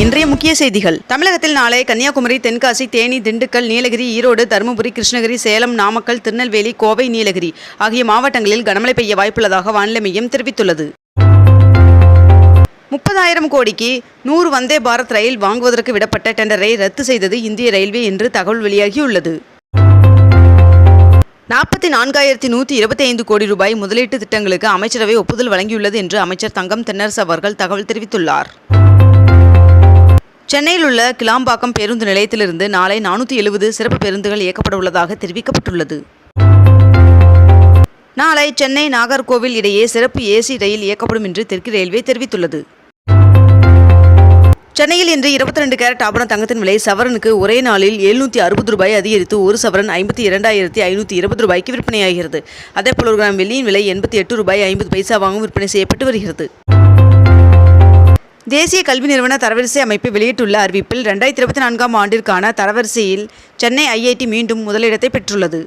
இன்றைய முக்கிய செய்திகள். தமிழகத்தில் நாளை கன்னியாகுமரி தென்காசி தேனி திண்டுக்கல் நீலகிரி ஈரோடு தருமபுரி கிருஷ்ணகிரி சேலம் நாமக்கல் திருநெல்வேலி கோவை நீலகிரி ஆகிய மாவட்டங்களில் கனமழை பெய்ய வாய்ப்புள்ளதாக வானிலை மையம் தெரிவித்துள்ளது. முப்பதாயிரம் கோடிக்கு நூறு வந்தே பாரத் ரயில் வாங்குவதற்கு விடப்பட்ட டெண்டரை ரத்து செய்தது இந்திய ரயில்வே என்று தகவல் வெளியாகியுள்ளது. நாற்பத்தி நான்காயிரத்தி நூற்றி இருபத்தி ஐந்து கோடி ரூபாய் முதலீட்டு திட்டங்களுக்கு அமைச்சரவை ஒப்புதல் வழங்கியுள்ளது என்று அமைச்சர் தங்கம் தென்னரசு அவர்கள் தகவல் தெரிவித்துள்ளார். சென்னையில் உள்ள கிளாம்பாக்கம் பேருந்து நிலையத்திலிருந்து நாளை நானூற்றி எழுபது சிறப்பு பேருந்துகள் இயக்கப்பட உள்ளதாக தெரிவிக்கப்பட்டுள்ளது. நாளை சென்னை நாகர்கோவில் இடையே சிறப்பு ஏசி ரயில் இயக்கப்படும் என்று தெற்கு ரயில்வே தெரிவித்துள்ளது. சென்னையில் இன்று இருபத்தி ரெண்டு கேரட் ஆபரண தங்கத்தின் விலை சவரனுக்கு ஒரே நாளில் எழுநூற்றி அறுபது ரூபாய் அதிகரித்து ஒரு சவரன் ஐம்பத்தி இரண்டாயிரத்தி ஐநூற்றி இருபது ரூபாய்க்கு விற்பனையாகிறது. அதேபோல் ஒரு கிராம் வெள்ளியின் விலை எண்பத்தி எட்டு ரூபாய் ஐம்பது பைசாவாகவும் விற்பனை செய்யப்பட்டு வருகிறது. தேசிய கல்வி நிறுவன தரவரிசை அமைப்பு வெளியிட்டுள்ள அறிவிப்பில் ரெண்டாயிரத்தி இருபத்தி நான்காம் ஆண்டிற்கான தரவரிசையில் சென்னை ஐஐடி மீண்டும் முதலிடத்தை பெற்றுள்ளது.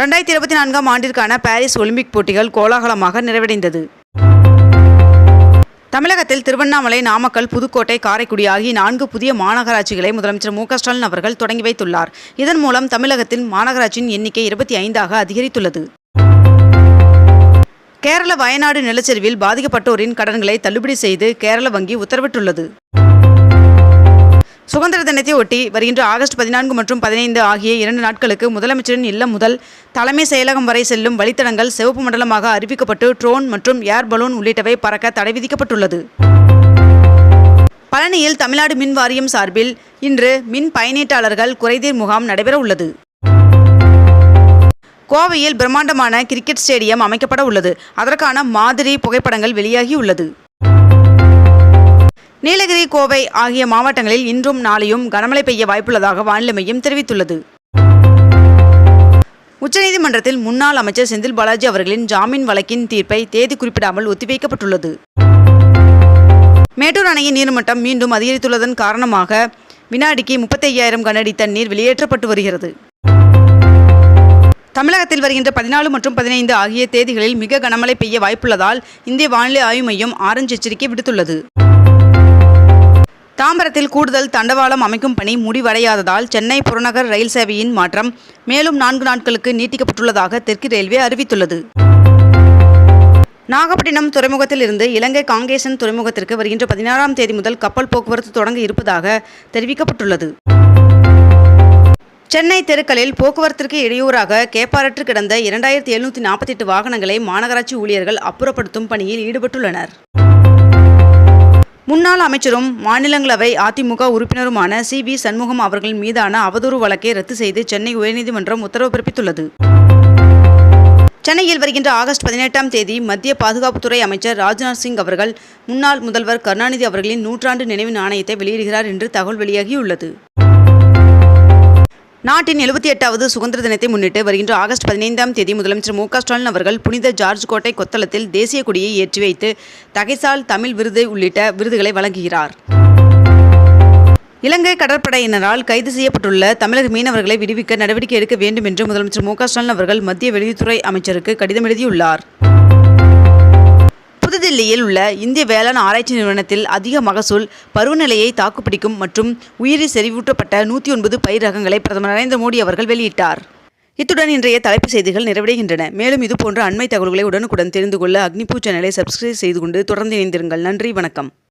ரெண்டாயிரத்தி இருபத்தி நான்காம் ஆண்டிற்கான பாரிஸ் ஒலிம்பிக் போட்டிகள் கோலாகலமாக நிறைவடைந்தது. தமிழகத்தில் திருவண்ணாமலை நாமக்கல் புதுக்கோட்டை காரைக்குடி ஆகிய நான்கு புதிய மாநகராட்சிகளை முதலமைச்சர் மு ஸ்டாலின் அவர்கள் தொடங்கி வைத்துள்ளார். இதன் மூலம் தமிழகத்தில் மாநகராட்சியின் எண்ணிக்கை இருபத்தி ஐந்தாக அதிகரித்துள்ளது. கேரள வயநாடு நிலச்சரிவில் பாதிக்கப்பட்டோரின் கடன்களை தள்ளுபடி செய்து கேரள வங்கி உத்தரவிட்டுள்ளது. சுதந்திர தினத்தை ஒட்டி வருகின்ற ஆகஸ்ட் பதினான்கு மற்றும் பதினைந்து ஆகிய இரண்டு நாட்களுக்கு முதலமைச்சரின் இல்லம் முதல் தலைமை செயலகம் வரை செல்லும் வழித்தடங்கள் சிவப்பு மண்டலமாக அறிவிக்கப்பட்டு ட்ரோன் மற்றும் ஏர் பலூன் உள்ளிட்டவை பறக்க தடை விதிக்கப்பட்டுள்ளது. பழனியில் தமிழ்நாடு மின் வாரியம் சார்பில் இன்று மின் பயனீட்டாளர்கள் குறைதீர் முகாம் நடைபெற உள்ளது கோவையில் பிரம்மாண்டமான கிரிக்கெட் ஸ்டேடியம் அமைக்கப்பட உள்ளது. அதற்கான மாதிரி புகைப்படங்கள் வெளியாகி உள்ளது. நீலகிரி கோவை ஆகிய மாவட்டங்களில் இன்றும் நாளையும் கனமழை பெய்ய வாய்ப்புள்ளதாக வானிலை மையம் தெரிவித்துள்ளது. உச்சநீதிமன்றத்தில் முன்னாள் அமைச்சர் செந்தில் பாலாஜி அவர்களின் ஜாமீன் வழக்கின் தீர்ப்பை தேதி குறிப்பிடாமல் ஒத்திவைக்கப்பட்டுள்ளது. மேட்டூர் அணையின் நீர்மட்டம் மீண்டும் அதிகரித்துள்ளதன் காரணமாக வினாடிக்கு முப்பத்தையாயிரம் கனஅடி தண்ணீர் வெளியேற்றப்பட்டு வருகிறது. தமிழகத்தில் வருகின்ற பதினாலு மற்றும் பதினைந்து ஆகிய தேதிகளில் மிக கனமழை பெய்ய வாய்ப்புள்ளதால் இந்திய வானிலை ஆய்வு மையம் ஆரஞ்சு எச்சரிக்கை விடுத்துள்ளது. தாம்பரத்தில் கூடுதல் தண்டவாளம் அமைக்கும் பணி முடிவடையாததால் சென்னை புறநகர் ரயில் சேவையின் மாற்றம் மேலும் நான்கு நாட்களுக்கு நீட்டிக்கப்பட்டுள்ளதாக தெற்கு ரயில்வே அறிவித்துள்ளது. நாகப்பட்டினம் துறைமுகத்தில் இருந்து இலங்கை காங்கேசன் துறைமுகத்திற்கு வருகின்ற பதினாறாம் தேதி முதல் கப்பல் போக்குவரத்து தொடங்க இருப்பதாக தெரிவிக்கப்பட்டுள்ளது. சென்னை தெருக்களில் போக்குவரத்திற்கு இடையூறாக கேப்பாரற்று கிடந்த இரண்டாயிரத்தி எழுநூற்றி நாற்பத்தி எட்டு வாகனங்களை மாநகராட்சி ஊழியர்கள் அப்புறப்படுத்தும் பணியில் ஈடுபட்டுள்ளனர். முன்னாள் அமைச்சரும் மாநிலங்களவை அதிமுக உறுப்பினருமான சி. வி. சண்முகம் அவர்கள் மீதான அவதூறு வழக்கை ரத்து செய்து சென்னை உயர்நீதிமன்றம் உத்தரவு பிறப்பித்துள்ளது. சென்னையில் வருகின்ற ஆகஸ்ட் பதினெட்டாம் தேதி மத்திய பாதுகாப்புத்துறை அமைச்சர் ராஜ்நாத் சிங் அவர்கள் முன்னாள் முதல்வர் கருணாநிதி அவர்களின் நூற்றாண்டு நினைவு நாணயத்தை வெளியிடுகிறார் என்று தகவல் வெளியாகியுள்ளது. நாட்டின் எழுபத்தி எட்டாவது சுதந்திர தினத்தை முன்னிட்டு வருகின்ற ஆகஸ்ட் பதினைந்தாம் தேதி முதலமைச்சர் மு க ஸ்டாலின் அவர்கள் புனித ஜார்ஜ் கோட்டை கொத்தளத்தில் தேசிய கொடியை ஏற்றி வைத்து தகைசால் தமிழ் விருது உள்ளிட்ட விருதுகளை வழங்குகிறார். இலங்கை கடற்படையினரால் கைது செய்யப்பட்டுள்ள தமிழக மீனவர்களை விடுவிக்க நடவடிக்கை எடுக்க வேண்டும் என்று முதலமைச்சர் மு க ஸ்டாலின் அவர்கள் மத்திய வெளியுறவுத்துறை அமைச்சருக்கு கடிதம் எழுதியுள்ளார். புதுதில்லியில் உள்ள இந்திய வேளாண் ஆராய்ச்சி நிறுவனத்தில் அதிக மகசூல் பருவநிலையை தாக்குப்பிடிக்கும் மற்றும் உயிரி செறிவூட்டப்பட்ட நூற்றி ஒன்பது பயிர் ரகங்களை பிரதமர் நரேந்திர மோடி அவர்கள் வெளியிட்டார். இத்துடன் இன்றைய தலைப்புச் செய்திகள் நிறைவடைகின்றன. மேலும் இதுபோன்ற அண்மை தகவல்களை உடனுக்குடன் தெரிந்து கொள்ள அக்னிபூ சேனலை சப்ஸ்கிரைப் செய்து கொண்டு தொடர்ந்து இணைந்திருங்கள். நன்றி வணக்கம்.